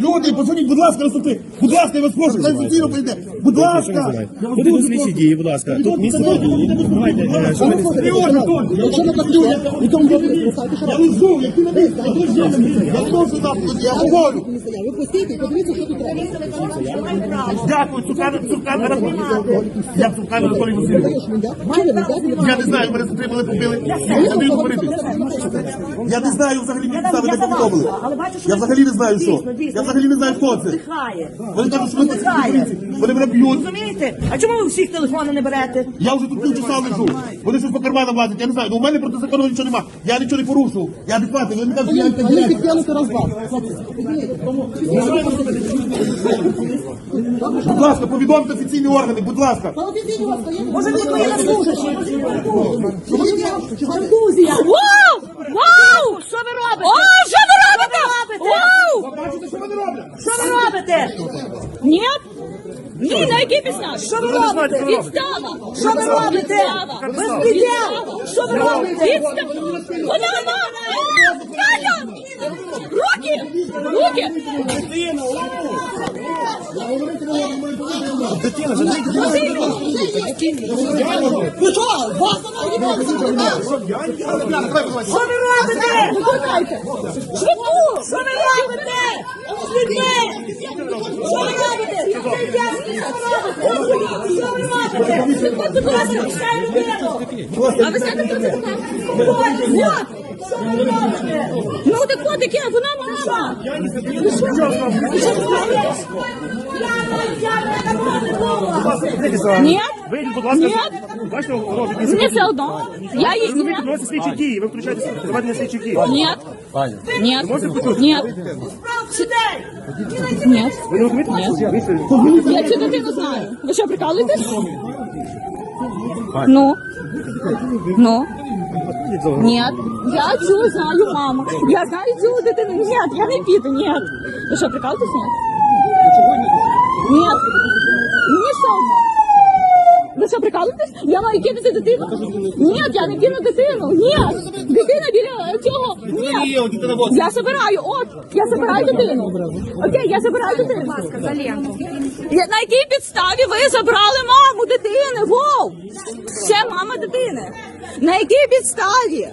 Люди, позвоніть, будь ласка, на. Будь ласка, я вас прошу, хай офіційно прийде. Будь ласка. Дуже тут прошу. дії, будь ласка? Тут місце не Анатолій, Якщо не так люди, і тому я лежу, як ти на місці, я можу там, я говорю. Ви постійте, подивіться, що тут робиться. Дякую, Цукан Анатолій. Я Цукан Анатолій Васильович. Я не знаю, мене затримали, побили. Я не говорити. Я не знаю взагалі мені підстави не повідомили. Я взагалі не знаю, що. Взагалі не знаю, хто це. Дихає. Вони кажуть, що ви Дихає. поліції. Вони мене б'ють. Розумієте? А чому ви всіх телефони не берете? Я вже тут півчаса лежу. Вони щось по карманам лазять, я не знаю. Ну у мене проти закону нічого нема. Я нічого не порушував. Я адекватний. Вони кажуть, що я підтягнути розбав. Будь ласка, повідомте офіційні органи, будь ласка. Може, ви? Контузія. Вау! Вау! Що ви робите? О, що ви робите? Бачите, що вони роблять? Що ви робите? Ні? Ні, на який підстав? Що ви робите? Підстава! Що ви робите? Безпреділ! Що ви робите? Підстава! Вона! Катя! Руки! Руки! Ви що? Вас вона Що ви робите? Викликайте! Швидку! Що ви робите? З! Що ви робите? Що ви робите? Що ви робите? Будь ласка, пускай людину! А ви знаєте, хто це? Ходіть! Що ви робите? Ну так от таке, вона мама! Ні? Вийдіть, будь ласка. Бачите, Мені все одно. Я їй... Ви відносите слідчі дії, ви включаєте проведення слідчих дій. Ні. Ні. Ні. Ні. Ви не розумієте? Ні. Я цю дитину знаю. Ви що, прикалуєтесь? Ну. Ну. Ні. Я цю знаю маму. Я знаю цю дитину. Ні, я не піду, ні. Ви що, прикалуєтесь? Ні. Ні. Мені все одно. Ви що, прикалуєтесь? Я маю кинути дитину? Ні, я не кину дитину. Ні. Дитина біля цього. Ні. Я забираю, от. Я забираю дитину. Окей, я забираю дитину. Я- На якій підставі ви забрали маму дитини? Вов! Це мама дитини. На якій підставі?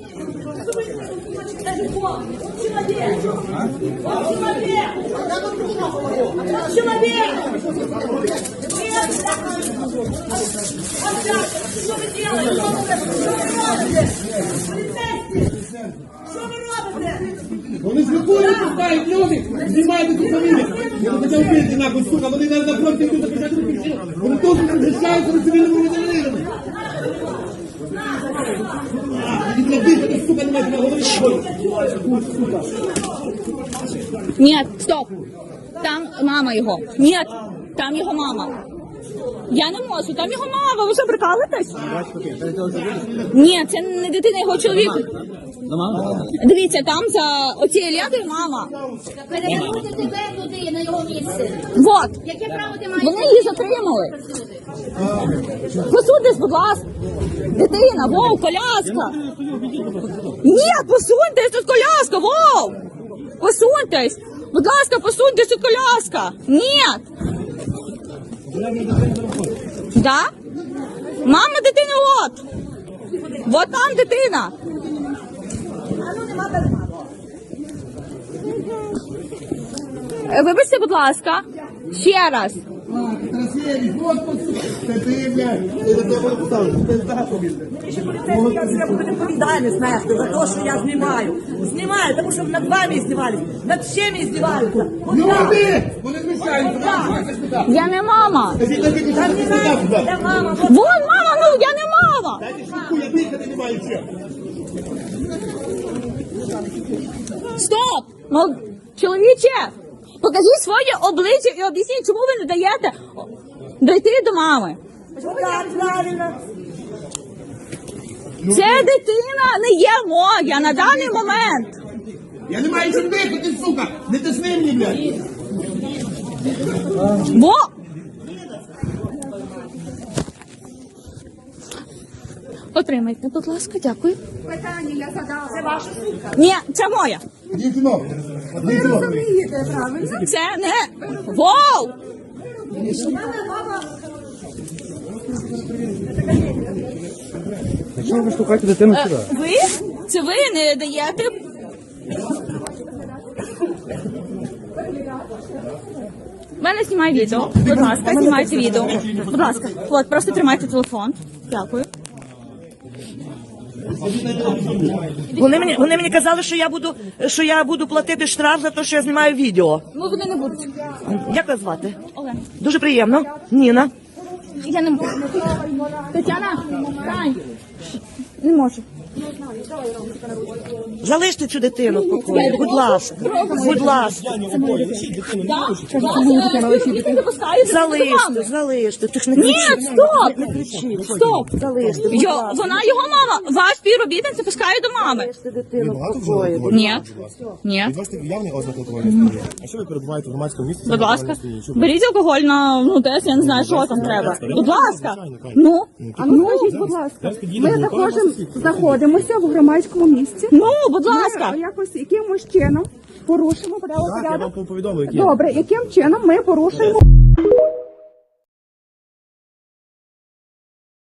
Вони спілкуються, знають люди, знімають цю фамілію. Я не хотів бити, нахуй, сука, вони навіть на фронті йдуть захищати батьківщину. Вони теж захищаються на цивільному громадянинами. А, і для бити, сука, немає на голові. Сука. Ні, стоп. Там мама його. Ні, там його мама. Я не можу, там його мама. Ви що прикалуєтесь? Ні, це не дитина його чоловік. Дивіться, там за оцією лентою мама. Перевернути тебе туди, на його місце. Вот. Яке право ти маєш? Вони її затримали. Посуньтесь, будь ласка. Дитина, вов, коляска. Ні, посуньтесь, тут коляска, вов. Посуньтесь. Будь ласка, посуньтесь, тут коляска. Ні. Да? Мама дитини от. Вот там дитина. Вибачте, будь ласка. Ще раз. Це ти, блядь. Я буду нести за те, що я знімаю. Знімаю, тому що над вами знімались, над всіми ласка. Люди! Вони сюди. Я не мама. Скажіть, на тільки, що ти не сюди, сюди. я мама. Вон, мама, ну я не мама. Дайте шутку, я дихати не маю чим. Стоп! Мол, чоловіче, покажіть своє обличчя і об'ясніть, чому ви не даєте дойти до мами. Це дитина не є моя на даний момент. Я не маю чим дихати, сука! Не тисни мені, блядь! Бо. Отримайте, будь ласка, дякую. Питання я задала. Це ваша сумка. Ні, це моя. Дівчино, Ви розумієте, правильно? Це не вол! Якщо ви штукаєте дитину сюди. Ви? Це ви не даєте? Мене знімає відео. Будь ласка, знімайте відео. Будь ласка, от просто тримайте телефон. Дякую. Вони мені вони мені казали, що я буду що я буду платити штраф за те, що я знімаю відео. Ну вони не будуть. Як вас звати? Олена. Дуже приємно. Ніна. Я не можу. Тетяна. Не можу. Залиште цю дитину в покої. Будь ласка. Будь ласка. Залиште, залиште. Ти ж не Ні, кричи. стоп! Не кричи. Стоп! Залиште. будь Йо, ласка. вона його мама. Ваш співробітниця пускає до мами. Залиште дитину в покої. Ні. Ні. Від вас такі явні ознаки алкогольної сп'яніння. А що ви перебуваєте в громадському місці? Будь ласка, Алкогольне? Що ви? беріть алкоголь на ну, тест, я не знаю, що там треба. Будь ласка. Ну, А ну скажіть, будь ласка, ми заходимо, знаходимося в громадському місці. ну, будь ласка. Ми якось якимось чином порушимо Так, я вам повідомлю, які. Добре, яким чином ми порушуємо